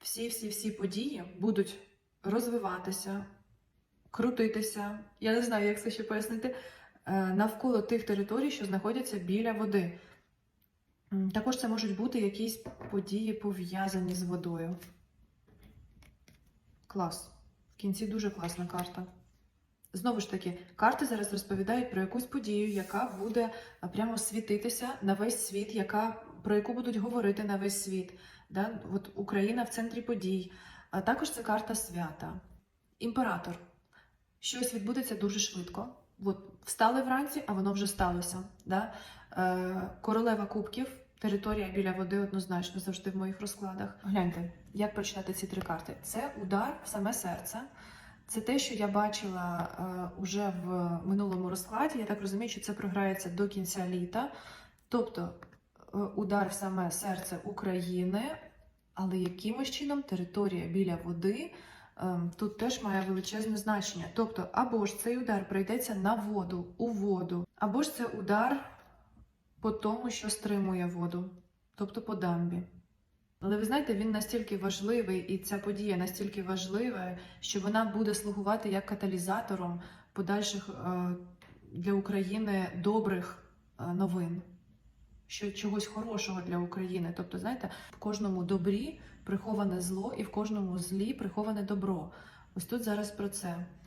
всі-всі-всі події будуть розвиватися, крутитися. Я не знаю, як це ще пояснити, е, навколо тих територій, що знаходяться біля води. Також це можуть бути якісь події пов'язані з водою. Клас. В кінці дуже класна карта. Знову ж таки, карти зараз розповідають про якусь подію, яка буде прямо світитися на весь світ, яка, про яку будуть говорити на весь світ. Да? От Україна в центрі подій. А також це карта свята. Імператор. Щось відбудеться дуже швидко. От встали вранці, а воно вже сталося. Да? Е, королева кубків, територія біля води однозначно завжди в моїх розкладах. Гляньте, як прочитати ці три карти. Це удар в саме серце. Це те, що я бачила е, уже в минулому розкладі. Я так розумію, що це програється до кінця літа. Тобто удар в саме серце України, але якимось чином територія біля води е, тут теж має величезне значення. Тобто, або ж цей удар прийдеться на воду, у воду, або ж це удар по тому, що стримує воду, тобто по дамбі. Але ви знаєте, він настільки важливий, і ця подія настільки важлива, що вона буде слугувати як каталізатором подальших е, для України добрих е, новин, що чогось хорошого для України. Тобто, знаєте, в кожному добрі приховане зло, і в кожному злі приховане добро. Ось тут зараз про це.